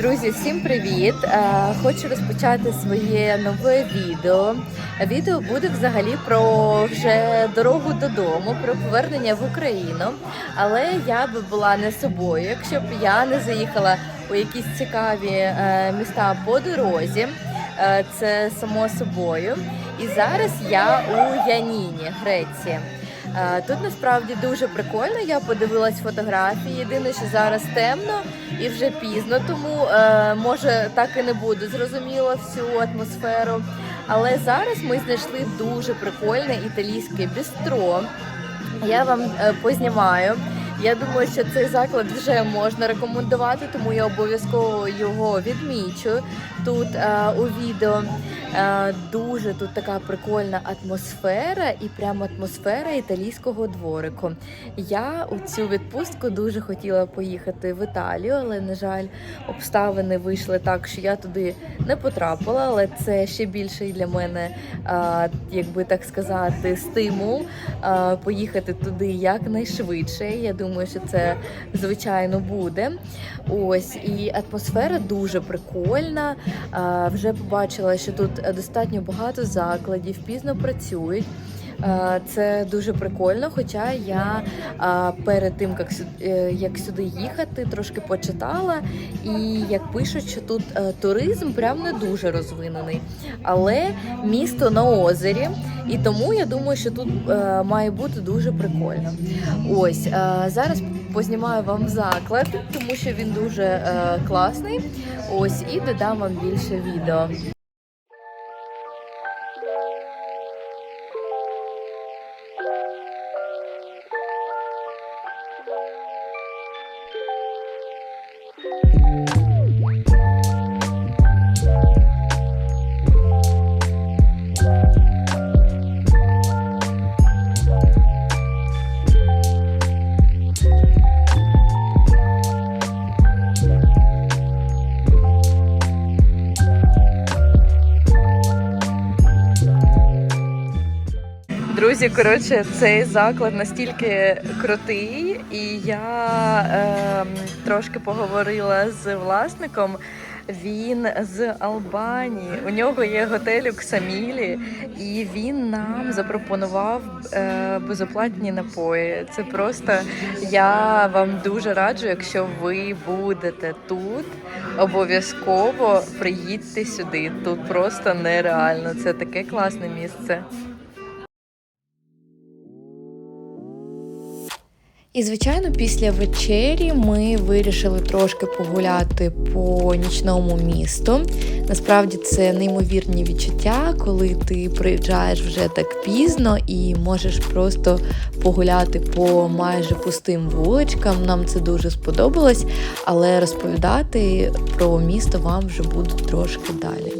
Друзі, всім привіт! Е, Хочу розпочати своє нове відео. Відео буде взагалі про вже дорогу додому, про повернення в Україну. Але я би була не собою, якщо б я не заїхала у якісь цікаві е, міста по дорозі. Е, Це само собою. І зараз я у Яніні, Греції. Е, Тут насправді дуже прикольно. Я подивилась фотографії. Єдине, що зараз темно і вже пізно, тому е, може так і не буде зрозуміло всю атмосферу. Але зараз ми знайшли дуже прикольне італійське бістро. Я вам е, познімаю. Я думаю, що цей заклад вже можна рекомендувати, тому я обов'язково його відмічу тут е, у відео. Е, дуже тут така прикольна атмосфера і прямо атмосфера італійського дворику. Я у цю відпустку дуже хотіла поїхати в Італію, але на жаль, обставини вийшли так, що я туди не потрапила. Але це ще більший для мене, е, якби так сказати, стимул поїхати туди якнайшвидше. Я думаю, що це звичайно буде. Ось і атмосфера дуже прикольна. Е, Вже побачила, що тут достатньо багато закладів, пізно працюють. Е, Це дуже прикольно. Хоча я е, перед тим, як сю- е, як сюди їхати, трошки почитала, і як пишуть, що тут туризм прям не дуже розвинений, але місто на озері, і тому я думаю, що тут має бути дуже прикольно. Ось зараз познімаю вам заклад, тому що він дуже е, класний. Ось і додам вам більше відео. Друзі, коротше, цей заклад настільки крутий, і я ем, трошки поговорила з власником. Він з Албанії. У нього є готель у Ксамілі, і він нам запропонував е, безоплатні напої. Це просто я вам дуже раджу, якщо ви будете тут, обов'язково приїдьте сюди. Тут просто нереально. Це таке класне місце. І, звичайно, після вечері ми вирішили трошки погуляти по нічному місту. Насправді це неймовірні відчуття, коли ти приїжджаєш вже так пізно і можеш просто погуляти по майже пустим вуличкам. Нам це дуже сподобалось, але розповідати про місто вам вже буду трошки далі.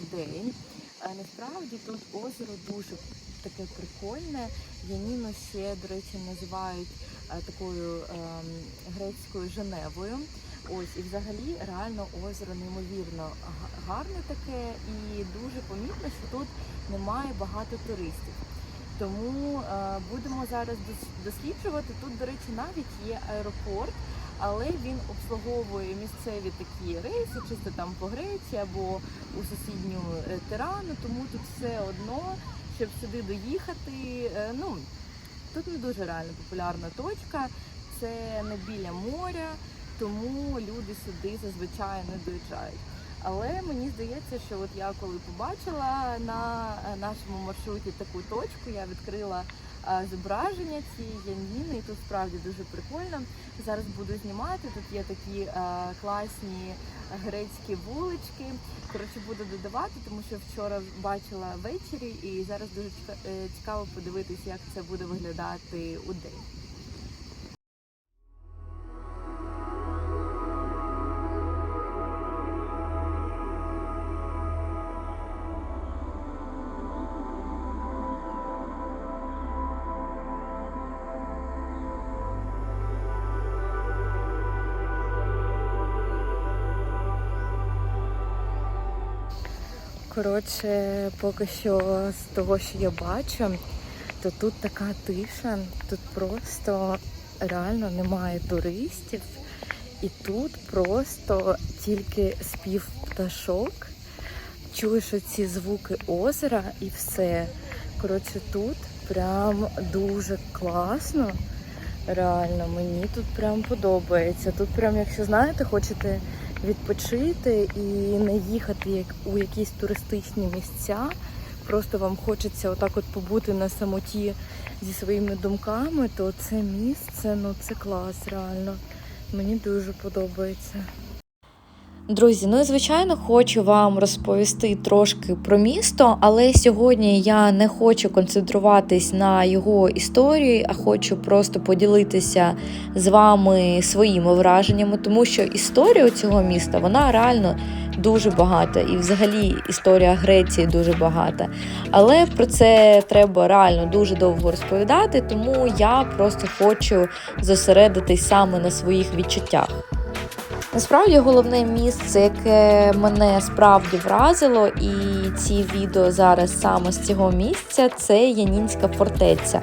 В день. Насправді тут озеро дуже таке прикольне. Яніну ще, до речі, називають е, такою ем, грецькою Женевою. Ось і взагалі реально озеро неймовірно гарне таке і дуже помітно, що тут немає багато туристів. Тому е, будемо зараз дос- досліджувати. Тут, до речі, навіть є аеропорт, але він обслуговує місцеві такі рейси, чисто там по Греції або у сусідню е, Тирану. Тому тут все одно щоб сюди доїхати. Е, Ну, тут не дуже реально популярна точка, це не біля моря, тому люди сюди зазвичай не доїжджають. Але мені здається, що от я коли побачила на е, нашому маршруті таку точку, я відкрила зображення цієї яніни, і тут справді дуже прикольно. Зараз буду знімати. Тут є такі е, класні грецькі вулички. Коротше, буду додавати, тому що вчора бачила ввечері, і зараз дуже е, цікаво подивитися, як це буде виглядати у день. Коротше, поки що з того, що я бачу, то тут така тиша, тут просто реально немає туристів, і тут просто тільки спів пташок. Чуєш оці звуки озера і все. Коротше, тут прям дуже класно. Реально, мені тут прям подобається. Тут прям, якщо знаєте, хочете відпочити і не їхати у якісь туристичні місця. Просто вам хочеться отак от побути на самоті зі своїми думками, то це місце, ну це клас, реально. Мені дуже подобається. Друзі, ну і звичайно хочу вам розповісти трошки про місто, але сьогодні я не хочу концентруватись на його історії, а хочу просто поділитися з вами своїми враженнями, тому що історія цього міста вона реально дуже багата, і взагалі історія Греції дуже багата. Але про це треба реально дуже довго розповідати, тому я просто хочу зосередитись саме на своїх відчуттях. Насправді головне місце, яке мене справді вразило, і ці відео зараз саме з цього місця, це Янінська фортеця.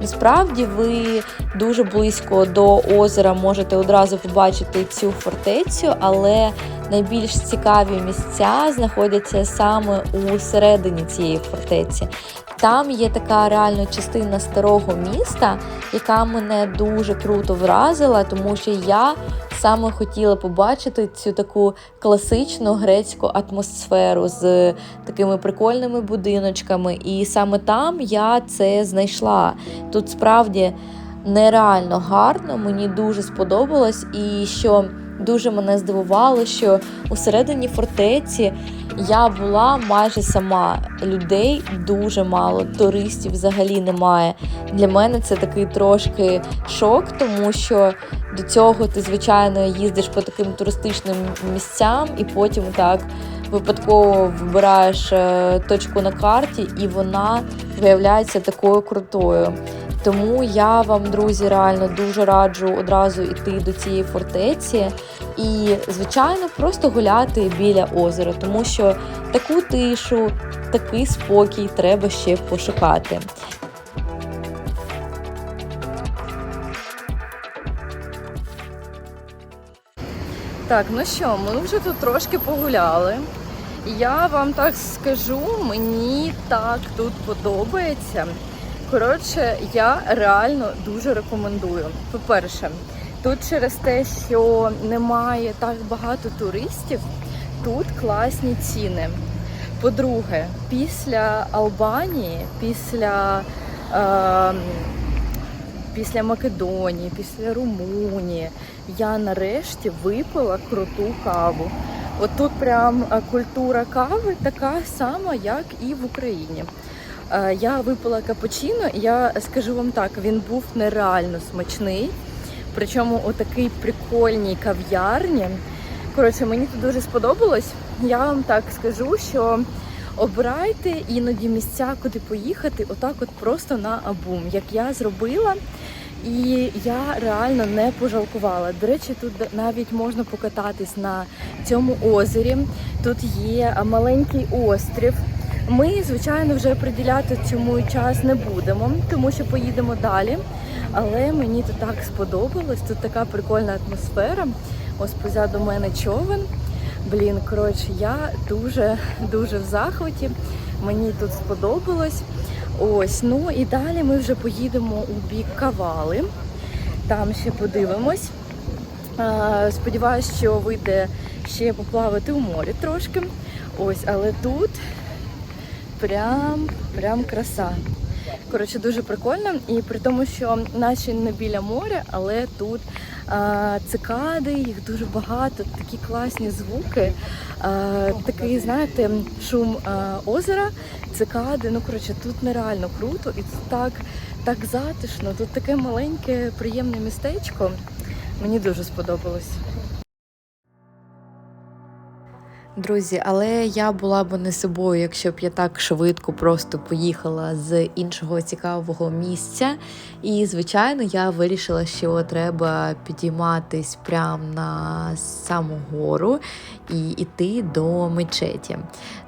Насправді ви дуже близько до озера можете одразу побачити цю фортецю, але найбільш цікаві місця знаходяться саме у середині цієї фортеці. Там є така реально частина старого міста, яка мене дуже круто вразила, тому що я саме хотіла побачити цю таку класичну грецьку атмосферу з такими прикольними будиночками. І саме там я це знайшла. Тут справді нереально гарно, мені дуже сподобалось, і що дуже мене здивувало, що усередині фортеці я була майже сама. Людей дуже мало, туристів взагалі немає. Для мене це такий трошки шок, тому що до цього ти, звичайно, їздиш по таким туристичним місцям, і потім так випадково вибираєш е, точку на карті, і вона виявляється такою крутою. Тому я вам, друзі, реально дуже раджу одразу йти до цієї фортеці і, звичайно, просто гуляти біля озера, тому що таку тишу, такий спокій треба ще пошукати. Так, ну що, ми вже тут трошки погуляли. Я вам так скажу, мені так тут подобається. Коротше, я реально дуже рекомендую. По-перше, тут через те, що немає так багато туристів, тут класні ціни. По-друге, після Албанії, після, е, після Македонії, після Румунії я нарешті випила круту каву. От тут прям е, культура кави така сама, як і в Україні. Е, Я випила капучино, і я скажу вам так, він був нереально смачний. Причому у такій прикольній кав'ярні. Коротше, мені тут дуже сподобалось. Я вам так скажу, що обирайте іноді місця, куди поїхати, отак, от просто на абум, як я зробила. І я реально не пожалкувала. До речі, тут навіть можна покататись на цьому озері. Тут є маленький острів. Ми, звичайно, вже приділяти цьому час не будемо, тому що поїдемо далі. Але мені тут так сподобалось. Тут така прикольна атмосфера. Ось позаду мене човен. Блін, коротше, я дуже дуже в захваті. Мені тут сподобалось. Ось, ну і далі ми вже поїдемо у бік Кавали. Там ще подивимось. Сподіваюсь, що вийде ще поплавати у морі трошки. Ось, але тут прям, прям краса. Коротше, дуже прикольно. І при тому, що наче не біля моря, але тут а, цикади, їх дуже багато, такі класні звуки. А, такий, знаєте, шум а, озера, цикади. Ну, коротше, тут нереально круто і так, так затишно. Тут таке маленьке, приємне містечко. Мені дуже сподобалось. Друзі, але я була б не собою, якщо б я так швидко просто поїхала з іншого цікавого місця. І, звичайно, я вирішила, що треба підійматись прямо на саму гору і йти до мечеті.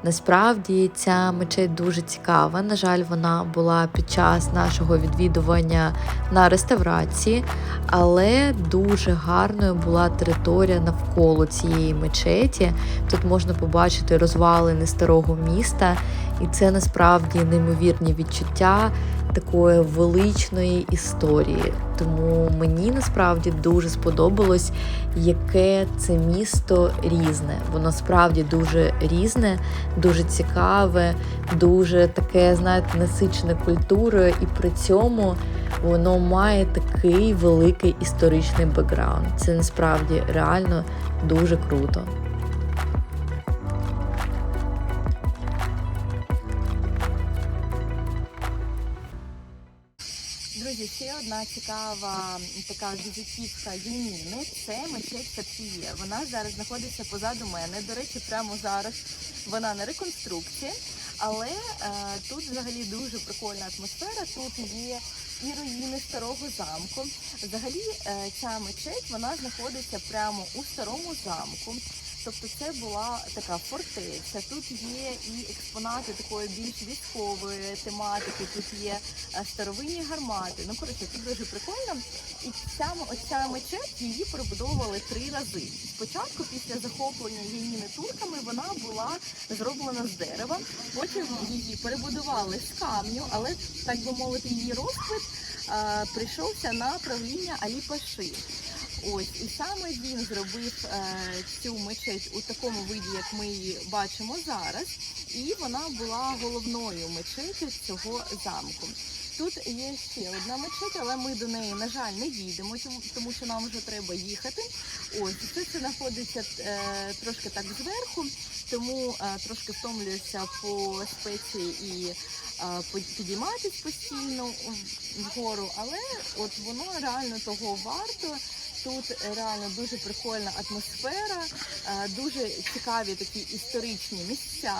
Насправді ця мечеть дуже цікава. На жаль, вона була під час нашого відвідування на реставрації, але дуже гарною була територія навколо цієї мечеті. Тут можна побачити розвалини старого міста, і це насправді неймовірні відчуття такої величної історії. Тому мені насправді дуже сподобалось, яке це місто різне. Воно справді дуже різне, дуже цікаве, дуже таке, знаєте, насичене культурою, і при цьому воно має такий великий історичний бекграунд. Це насправді реально дуже круто. Цікава така візитівка Єніни – це мечеть Сапсіє. Вона зараз знаходиться позаду мене. До речі, прямо зараз вона на реконструкції, але е, тут взагалі дуже прикольна атмосфера. Тут є і руїни старого замку. Взагалі, е, ця мечеть вона знаходиться прямо у старому замку. Тобто це була така фортеця. Тут є і експонати такої більш військової тематики. Тут є е, старовинні гармати. Ну коротше, це дуже прикольно. І ця оця мечеть її перебудовували три рази. Спочатку, після захоплення Єніни турками, вона була зроблена з дерева. Потім її перебудували з камню, але так би мовити, її розквіт е, прийшовся на правління Алі Паши. Ось і саме він зробив е, цю мечеть у такому виді, як ми її бачимо зараз, і вона була головною мечетю цього замку. Тут є ще одна мечеть, але ми до неї, на жаль, не їдемо, тому- що нам вже треба їхати. Ось це знаходиться е, трошки так зверху, тому е, трошки втомлююся по спеції і е, підійматись постійно вгору, але от воно реально того варто. Тут реально дуже прикольна атмосфера, е, дуже цікаві такі історичні місця.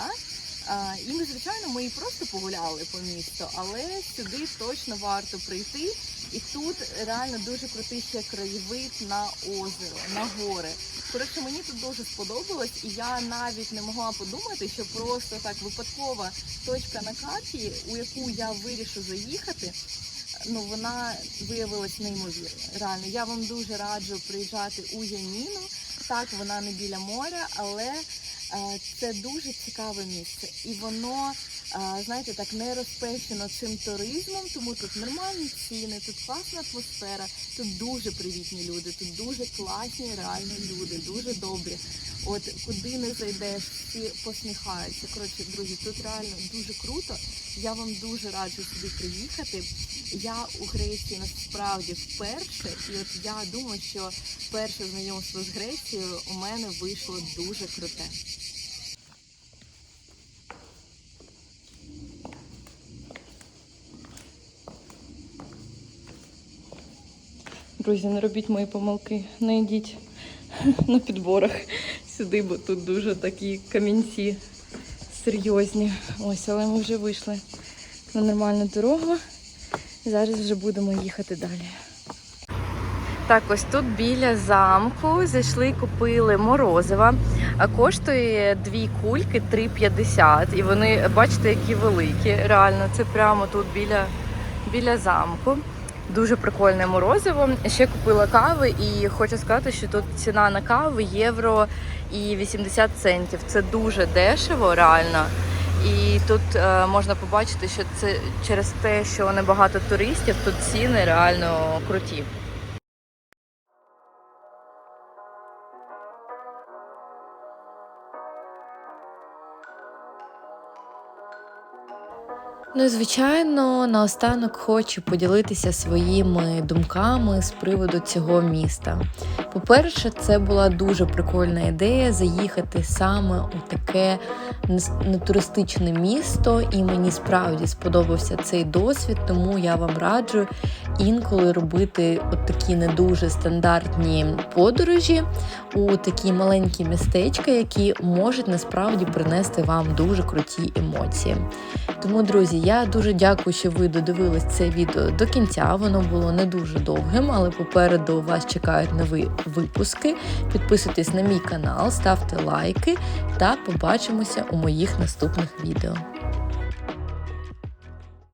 Е, І ми, звичайно, ми і просто погуляли по місту, але сюди точно варто прийти. І тут реально дуже крутий ще краєвид на озеро, на гори. Коротше, мені тут дуже сподобалось, і я навіть не могла подумати, що просто так випадкова точка на карті, у яку я вирішу заїхати, ну вона виявилась неймовірною. Реально, я вам дуже раджу приїжджати у Яніну. Так, вона не біля моря, але е, це дуже цікаве місце. І воно, знаєте, так не розпещено цим туризмом, тому тут нормальні ціни, тут класна атмосфера, тут дуже привітні люди, тут дуже класні, реально люди, дуже добрі. От куди не зайдеш, всі посміхаються. Коротше, друзі, тут реально дуже круто. Я вам дуже раджу сюди приїхати. Я у Греції насправді вперше, і от я думаю, що перше знайомство з Грецією у мене вийшло дуже круте. Друзі, не робіть мої помилки, не йдіть на підборах сюди, бо тут дуже такі камінці серйозні. Ось, але ми вже вийшли на нормальну дорогу. Зараз вже будемо їхати далі. Так, ось тут біля замку зайшли і купили морозива. А коштує дві кульки 3,50. І вони, бачите, які великі. Реально, це прямо тут біля, біля замку. Дуже прикольне морозиво. Ще купила кави і хочу сказати, що тут ціна на каву євро і 80 центів. Це дуже дешево, реально. І тут е, можна побачити, що це через те, що небагато туристів, тут ціни реально круті. Ну і звичайно, наостанок хочу поділитися своїми думками з приводу цього міста. По-перше, це була дуже прикольна ідея заїхати саме у таке нетуристичне місто, і мені справді сподобався цей досвід, тому я вам раджу інколи робити от такі не дуже стандартні подорожі у такі маленькі містечка, які можуть насправді принести вам дуже круті емоції. Тому, друзі, я дуже дякую, що ви додивились це відео до кінця. Воно було не дуже довгим, але попереду вас чекають нові випуски. Підписуйтесь на мій канал, ставте лайки та побачимося у моїх наступних відео.